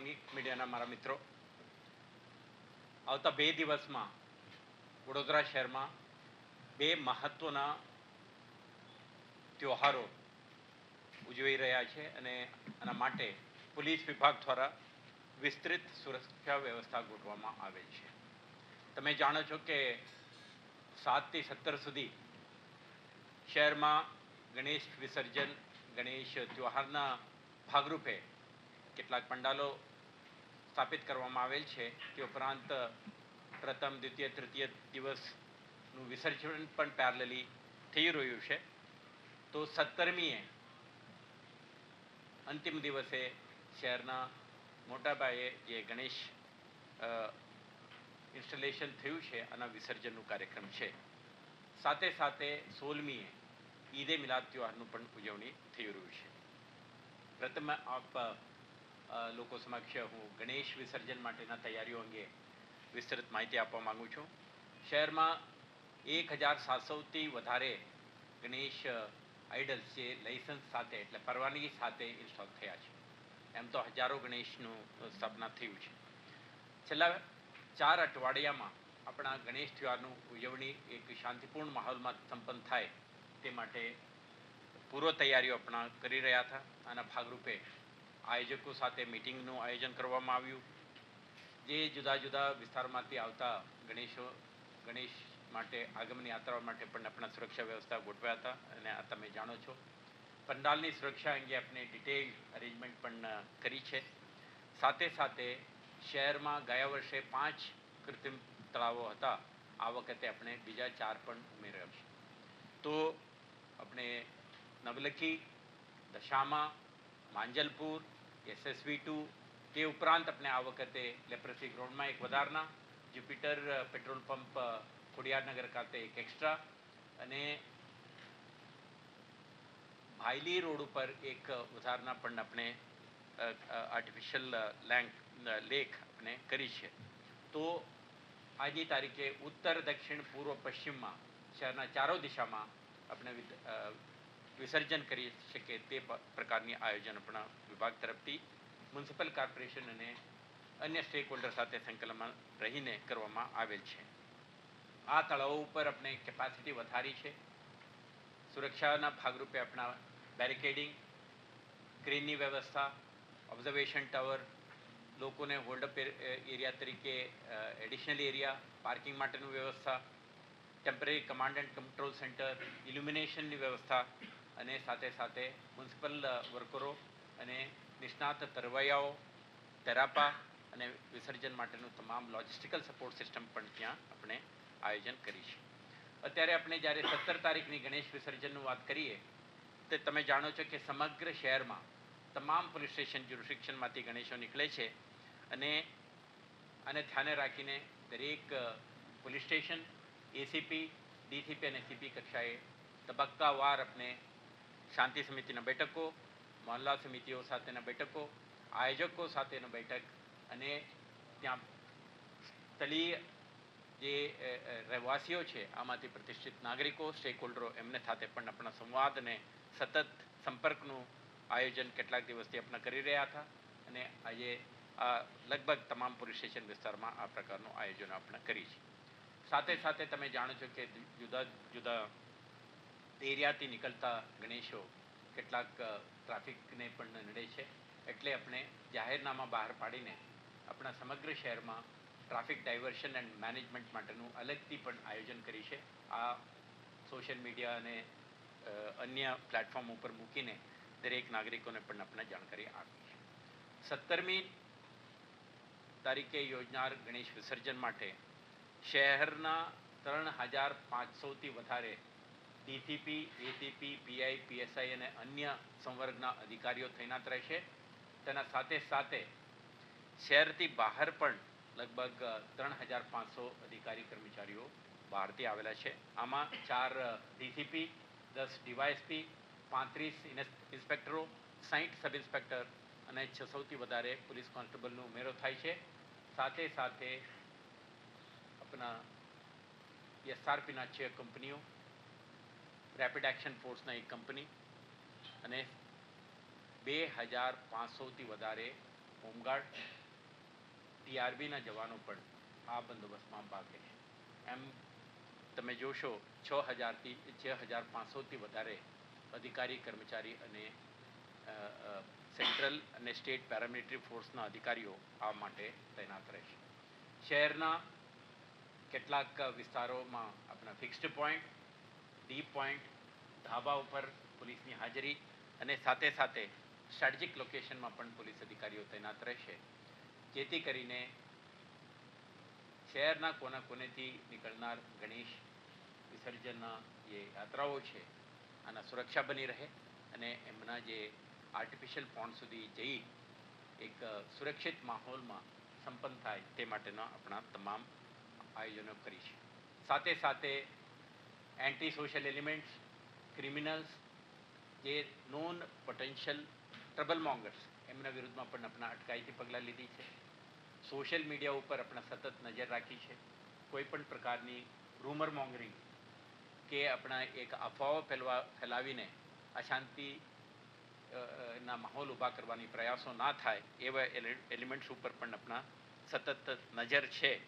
Electronic મીડિયાના મારા મિત્રો. આવતા બે દિવસમાં વડોદરા શહેરમાં બે મહત્વના ત્યોહારો ઉજવી રહ્યા છે અને આના માટે પોલીસ વિભાગ દ્વારા વિસ્તૃત સુરક્ષા વ્યવસ્થા ગોઠવવામાં આવેલ છે. તમે જાણો છો કે સાતથી સત્તર સુધી શહેરમાં ગણેશ વિસર્જન, ગણેશ ત્યોહારના ભાગરૂપે કેટલાક પંડાલો સ્થાપિત કરવામાં આવેલ છે. તે ઉપરાંત, પ્રથમ, દ્વિતીય, તૃતીય દિવસનું વિસર્જન પણ પેરેલલી થઈ રહ્યું છે. તો સત્તરમીએ અંતિમ દિવસે શહેરના મોટાભાઈએ જે ગણેશ ઇન્સ્ટોલેશન થયું છે, આના વિસર્જનનું કાર્યક્રમ છે. સાથે સાથે સોળમીએ ઈદે મિલાદ ત્યોહારનું પણ ઉજવણી થઈ રહ્યું છે. પ્રથમ, આપ લોકો સમક્ષ હું ગણેશ વિસર્જન માટેના તૈયારીઓ અંગે વિસ્તૃત માહિતી આપવા માગું છું. શહેરમાં એક હજાર સાતસોથી વધારે ગણેશ આઇડલ્સ જે લાઇસન્સ સાથે એટલે પરવાનગી સાથે ઇન્સ્ટોલ થયા છે. એમ તો હજારો ગણેશનું સ્થાપના થયું છે. છેલ્લા ચાર અઠવાડિયામાં આપણા ગણેશ તહેવારનું ઉજવણી એક શાંતિપૂર્ણ માહોલમાં સંપન્ન થાય તે માટે પૂર્વ તૈયારીઓ આપણા કરી રહ્યા હતા. આના ભાગરૂપે આયોજકો સાથે મિટિંગનું આયોજન કરવામાં આવ્યું. જે જુદા જુદા વિસ્તારમાંથી આવતા ગણેશો, ગણેશ માટે, આગમન યાત્રાઓ માટે પણ આપણા સુરક્ષા વ્યવસ્થા ગોઠવ્યા હતા અને આ તમે જાણો છો. પંડાલની સુરક્ષા અંગે આપણે ડિટેલ અરેન્જમેન્ટ પણ કરી છે. સાથે સાથે શહેરમાં ગયા વર્ષે પાંચ કૃત્રિમ તળાવો હતા. આ વખતે આપણે બીજા ચાર પણ ઉમેર્યા છે. તો આપણે નવલખી, દશામા માંજલપુર એસએસવી ટુ તે ઉપરાંત આપણે આ વખતે લેપ્રસી ગ્રાઉન્ડમાં એક વધારના જ્યુપિટર પેટ્રોલ પંપ ખોડિયારનગર ખાતે એક એક્સ્ટ્રા અને ભાયલી રોડ ઉપર એક વધારના પણ આપણે આર્ટિફિશિયલ લેન્ક લેક આપણે કરી છે. તો આજની તારીખે ઉત્તર, દક્ષિણ, પૂર્વ, પશ્ચિમમાં, શહેરના ચારો દિશામાં આપણે વિસર્જન કરી શકે તે પ્રકારની આયોજન આપણા વિભાગ તરફથી મ્યુનિસિપલ કોર્પોરેશન અને અન્ય સ્ટેક હોલ્ડર સાથે સંકલનમાં રહીને કરવામાં આવેલ છે. આ તળાવો ઉપર આપણે કેપેસિટી વધારી છે. સુરક્ષાના ભાગરૂપે આપણા બેરિકેડિંગ ક્રેનની વ્યવસ્થા ઓબ્ઝર્વેશન ટાવર લોકોને હોલ્ડઅપ એરિયા તરીકે એડિશનલ એરિયા પાર્કિંગ માટેનું વ્યવસ્થા temporary command and control centre ઇલ્યુમિનેશનની વ્યવસ્થા અને સાથે સાથે મ્યુનિસિપલ વર્કરો અને નિષ્ણાત તરવૈયાઓ તેરાપા અને વિસર્જન માટેનું તમામ લોજિસ્ટિકલ સપોર્ટ સિસ્ટમ પણ ત્યાં આપણે આયોજન કરી છે. અત્યારે આપણે જ્યારે સત્તર તારીખની ગણેશ વિસર્જનનું વાત કરીએ, તો તમે જાણો છો કે સમગ્ર શહેરમાં તમામ પોલીસ સ્ટેશન જ્યુરિસ્ડિક્શનમાંથી ગણેશો નીકળે છે અને આને ધ્યાને રાખીને દરેક પોલીસ સ્ટેશન, એસીપી, ડીસીપી અને સીપી કક્ષાએ તબક્કાવાર આપણે શાંતિ સમિતિના બેઠકો, મહોલ્લા સમિતિઓ સાથેના બેઠકો, આયોજકો સાથેના બેઠક અને ત્યાં સ્થળીય જે રહેવાસીઓ છે, આમાંથી પ્રતિષ્ઠિત નાગરિકો સ્ટેક હોલ્ડરો એમને સાથે પણ આપણા સંવાદને સતત સંપર્કનું આયોજન કેટલાક દિવસથી આપણે કરી રહ્યા હતા અને આજે આ લગભગ તમામ પોલીસ સ્ટેશન વિસ્તારમાં આ પ્રકારનું આયોજન આપણે કરી છે. સાથે સાથે તમે જાણો છો કે જુદા જુદા એરિયાથી નીકળતા ગણેશો કેટલાક ટ્રાફિકને પણ નડે છે. એટલે આપણે જાહેરનામા બહાર પાડીને આપણા સમગ્ર શહેરમાં ટ્રાફિક ડાયવર્શન એન્ડ મેનેજમેન્ટ માટેનું અલગથી પણ આયોજન કરી છે. આ સોશિયલ મીડિયા અને અન્ય પ્લેટફોર્મ ઉપર મૂકીને દરેક નાગરિકોને પણ આપણે જાણકારી આપી છે. સત્તરમી તારીખે યોજનાર ગણેશ વિસર્જન માટે શહેરના ત્રણ હજાર પાંચસોથી વધારે ડીસીપી એટીપી પીઆઈ પીએસઆઈ અને અન્ય સંવર્ગના અધિકારીઓ તૈનાત રહેશે. તેના સાથે સાથે શહેરથી બહાર પણ લગભગ ત્રણ હજાર પાંચસો અધિકારી કર્મચારીઓ બહારથી આવેલા છે. આમાં ચાર ડીસીપી દસ ડીવાયએસપી પાંત્રીસ ઇન્સ્પેક્ટરો સાહીઠ સબ ઇન્સ્પેક્ટર અને છસોથી વધારે પોલીસ કોન્સ્ટેબલનો ઉમેરો થાય છે. સાથે સાથે આપણા એસઆરપીના છ કંપનીઓ રેપિડ એક્શન ફોર્સના એક કંપની અને બે હજાર પાંચસોથી વધારે હોમગાર્ડ ટીઆરબીના જવાનો પણ આ બંદોબસ્તમાં ભાગ છે. એમ તમે જોશો, છ હજારથી છ હજાર પાંચસોથી વધારે અધિકારી, કર્મચારી અને સેન્ટ્રલ અને સ્ટેટ પેરામિલિટરી ફોર્સના અધિકારીઓ આ માટે તૈનાત રહેશે શહેરના કેટલાક વિસ્તારોમાં આપણા ફિક્સ્ડ પોઈન્ટ ડી પોઈન્ટ ધાબા ઉપર પોલીસની હાજરી અને સાથે સાથે સ્ટ્રેટેજિક લોકેશનમાં પણ પોલીસ અધિકારીઓ તૈનાત રહેશે. જેથી કરીને શહેરના કોના કોનેથી નીકળનાર ગણેશ વિસર્જનના જે યાત્રાઓ છે, આના સુરક્ષા બની રહે અને એમના જે આર્ટિફિશિયલ પોન્ડ સુધી જઈ એક સુરક્ષિત માહોલમાં સંપન્ન થાય તે માટેના આપણા તમામ આયોજનો કરી છે. સાથે સાથે એન્ટી સોશિયલ એલિમેન્ટ્સ ક્રિમિનલ્સ જે નોન પોટેન્શિયલ ટ્રબલ મોંગર્સ એમના વિરુદ્ધમાં પણ આપણા અટકાયતી પગલાં લીધી છે. સોશિયલ મીડિયા ઉપર આપણે સતત નજર રાખી છે. કોઈ પણ પ્રકારની રૂમર મોંગરિંગ કે આપણા એક અફવાઓ ફેલવા, ફેલાવીને અશાંતિ ના માહોલ ઊભા કરવાની પ્રયાસો ના થાય, એવા એલિમેન્ટ્સ ઉપર પણ આપણા સતત નજર છે.